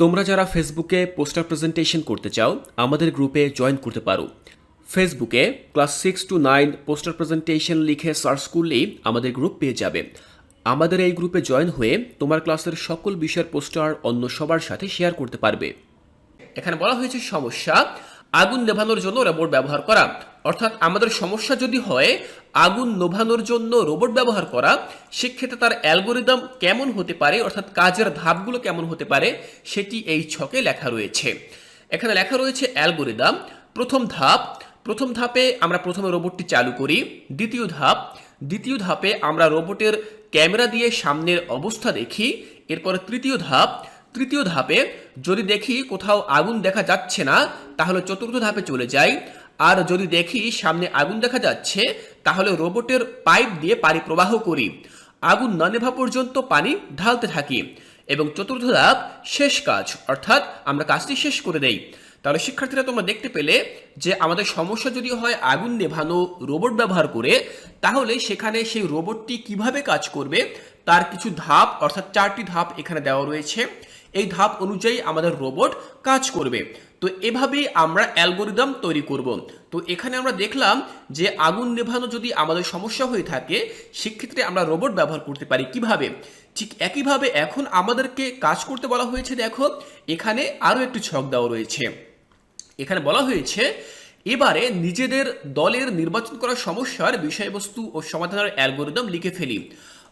তোমরা যারা ফেসবুকে পোস্টার প্রেজেন্টেশন করতে চাও, আমাদের গ্রুপে জয়েন করতে পারো। ফেসবুকে class six to nine poster presentation লিখে সার্চ করলেই আমাদের গ্রুপ পেয়ে যাবে। আমাদের এই গ্রুপে জয়েন হয়ে তোমার ক্লাসের সকল বিষয়ের পোস্টার অন্য সবার সাথে শেয়ার করতে পারবে। এখানে বলা হয়েছে সমস্যা, আগুন নেভানোর জন্য রোবট ব্যবহার করা। অর্থাৎ আমাদের সমস্যা যদি হয়, আগুন নেভানোর জন্য রোবট ব্যবহার করা, সেক্ষেত্রে তার অ্যালগোরিদম কেমন হতে পারে, অর্থাৎ কাজের ধাপগুলো কেমন হতে পারে, সেটি এই ছকে লেখা রয়েছে। এখানে লেখা রয়েছে অ্যালগোরিদম, প্রথম ধাপ। প্রথম ধাপে আমরা প্রথমে রোবটটি চালু করি, দ্বিতীয় ধাপ। দ্বিতীয় ধাপে আমরা রোবটের ক্যামেরা দিয়ে সামনের অবস্থা দেখি, এরপরে তৃতীয় ধাপ। তৃতীয় ধাপে যদি দেখি কোথাও আগুন দেখা যাচ্ছে না, তাহলে চতুর্থ ধাপে চলে যাই। আর যদি দেখি সামনে আগুন দেখা যাচ্ছে, তাহলে রোবটের পাইপ দিয়ে পানি প্রবাহ করি। আগুন না নেভা পর্যন্ত পানি ঢালতে থাকি। এবং চতুর্থ ধাপ, শেষ কাজ। অর্থাৎ আমরা কাজটি শেষ করে দেই। তাহলে শিক্ষার্থীরা তোমরা দেখতে পেলে যে আমাদের সমস্যা যদি হয় আগুন নেভানো রোবট ব্যবহার করে, তাহলে সেখানে সেই রোবটটি কীভাবে কাজ করবে, তার কিছু ধাপ, অর্থাৎ চারটি ধাপ এখানে দেওয়া রয়েছে। এই ধাপ অনুযায়ী আমাদের রোবট কাজ করবে। তো এভাবেই আমরা অ্যালগোরিদম তৈরি করব। তো এখানে আমরা দেখলাম যে আগুন নেভানো যদি আমাদের সমস্যা হয়ে থাকে, সেক্ষেত্রে আমরা রোবট ব্যবহার করতে পারি। কীভাবে? ঠিক একইভাবে এখন আমাদেরকে কাজ করতে বলা হয়েছে, দেখো, এখানে আরও একটি ছক দেওয়া রয়েছে। এখানে বলা হয়েছে, এবারে নিজেদের দলের নির্বাচন করা সমস্যার বিষয়বস্তু ও সমাধানের অ্যালগোরিদম লিখে ফেলি।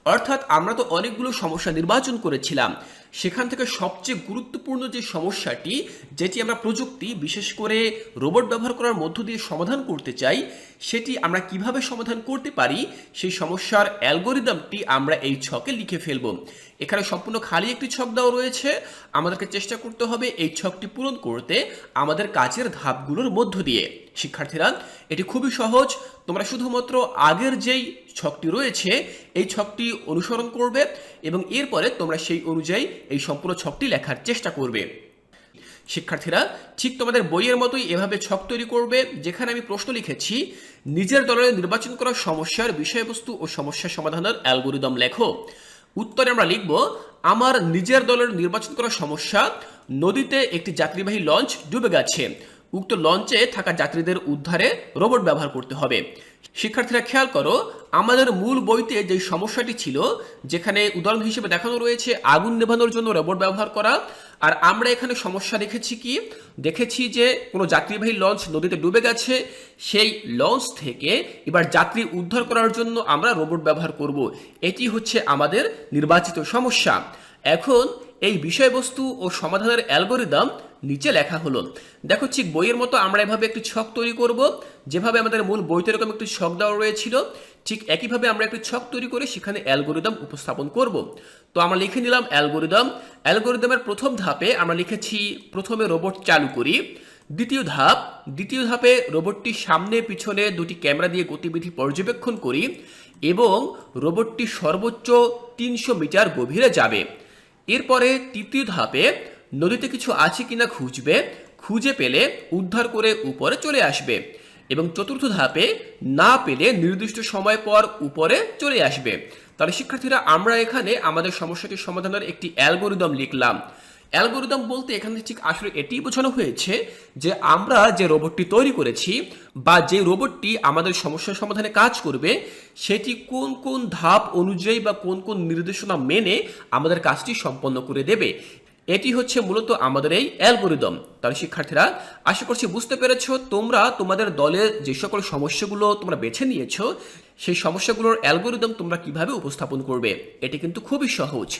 অর্থাৎ আমরা তো অনেকগুলো সমস্যা নির্বাচন করেছিলাম। সেখান থেকে সবচেয়ে গুরুত্বপূর্ণ যে সমস্যাটি, যেটি আমরা প্রযুক্তি, বিশেষ করে রোবট ব্যবহার করার মধ্য দিয়ে সমাধান করতে চাই, সেটি আমরা কীভাবে সমাধান করতে পারি, সেই সমস্যার অ্যালগোরিদমটি আমরা এই ছকে লিখে ফেলব। এখানে সম্পূর্ণ খালি একটি ছক দেওয়া রয়েছে। আমাদেরকে চেষ্টা করতে হবে এই ছকটি পূরণ করতে আমাদের কাজের ধাপগুলোর মধ্য দিয়ে। শিক্ষার্থীরা, এটি খুবই সহজ। তোমরা শুধুমাত্র আগের যেই ছকটি রয়েছে, এই ছকটি অনুসরণ করবে এবং এরপরে তোমরা সেই অনুযায়ী এই সম্পূর্ণ ছকটি লেখার চেষ্টা করবে। শিক্ষার্থীরা, ঠিক তোমাদের বইয়ের মতোই এভাবে ছক তৈরি করবে, যেখানে আমি প্রশ্ন লিখেছি, নিজের দলের নির্বাচন করা সমস্যার বিষয়বস্তু ও সমস্যা সমাধানের অ্যালগোরিদম লেখো। উত্তরে আমরা লিখব, আমার নিজের দলের নির্বাচন করার সমস্যা, নদীতে একটি যাত্রীবাহী লঞ্চ ডুবে গেছে। উক্ত লঞ্চে থাকা যাত্রীদের উদ্ধারে রোবট ব্যবহার করতে হবে। শিক্ষার্থীরা খেয়াল করো আমাদের মূল বইতে যে সমস্যাটি ছিল, যেখানে উদাহরণ হিসেবে দেখানো রয়েছে আগুন নেভানোর জন্য রোবট ব্যবহার করা, আর আমরা এখানে সমস্যা দেখেছি কি? দেখেছি যে কোনো যাত্রীবাহী লঞ্চ নদীতে ডুবে গেছে, সেই লঞ্চ থেকে এবার যাত্রী উদ্ধার করার জন্য আমরা রোবট ব্যবহার করব। এটি হচ্ছে আমাদের নির্বাচিত সমস্যা। এখন এই বিষয়বস্তু ও সমাধানের অ্যালগোরিদম নিচে লেখা হলো, দেখো ঠিক বইয়ের মতো আমরা এভাবে একটি ছক তৈরি করব, যেভাবে আমাদের মূল বইতে এরকম একটি ছক দেওয়া রয়েছিল, ঠিক একইভাবে আমরা একটি ছক তৈরি করে সেখানে অ্যালগোরিদম উপস্থাপন করব। তো আমরা লিখে নিলাম অ্যালগোরিদম। অ্যালগোরিদমের প্রথম ধাপে আমরা লিখেছি, প্রথমে রোবট চালু করি। দ্বিতীয় ধাপ, দ্বিতীয় ধাপে রোবটটি সামনে পিছনে দুটি ক্যামেরা দিয়ে গতিবিধি পর্যবেক্ষণ করি এবং রোবটটি সর্বোচ্চ তিনশো মিটার গভীরে যাবে। এরপরে তৃতীয় ধাপে নদীতে কিছু আছে কিনা খুঁজবে, খুঁজে পেলে উদ্ধার করে উপরে চলে আসবে এবং চতুর্থ ধাপে না পেলে নির্দিষ্ট সময় পর উপরে চলে আসবে। তাহলে শিক্ষার্থীরা, আমরা এখানে আমাদের সমস্যাটি সমাধানের একটি অ্যালগোরিদম লিখলাম। অ্যালগোরিদম বলতে এখানে ঠিক আসলে এটি বোঝানো হয়েছে যে আমরা যে রোবটটি তৈরি করেছি বা যে রোবটটি আমাদের সমস্যার সমাধানে কাজ করবে, সেটি কোন কোন ধাপ অনুযায়ী বা কোন কোন নির্দেশনা মেনে আমাদের কাজটি সম্পন্ন করে দেবে। এটি হচ্ছে মূলত আমাদের এই অ্যালগোরিদম। তাহলে শিক্ষার্থীরা, আশা করছি বুঝতে পেরেছ, তোমরা তোমাদের দলের যে সকল সমস্যাগুলো তোমরা বেছে নিয়েছো, সেই সমস্যাগুলোর অ্যালগোরিদম তোমরা কীভাবে উপস্থাপন করবে, এটি কিন্তু খুবই সহজ।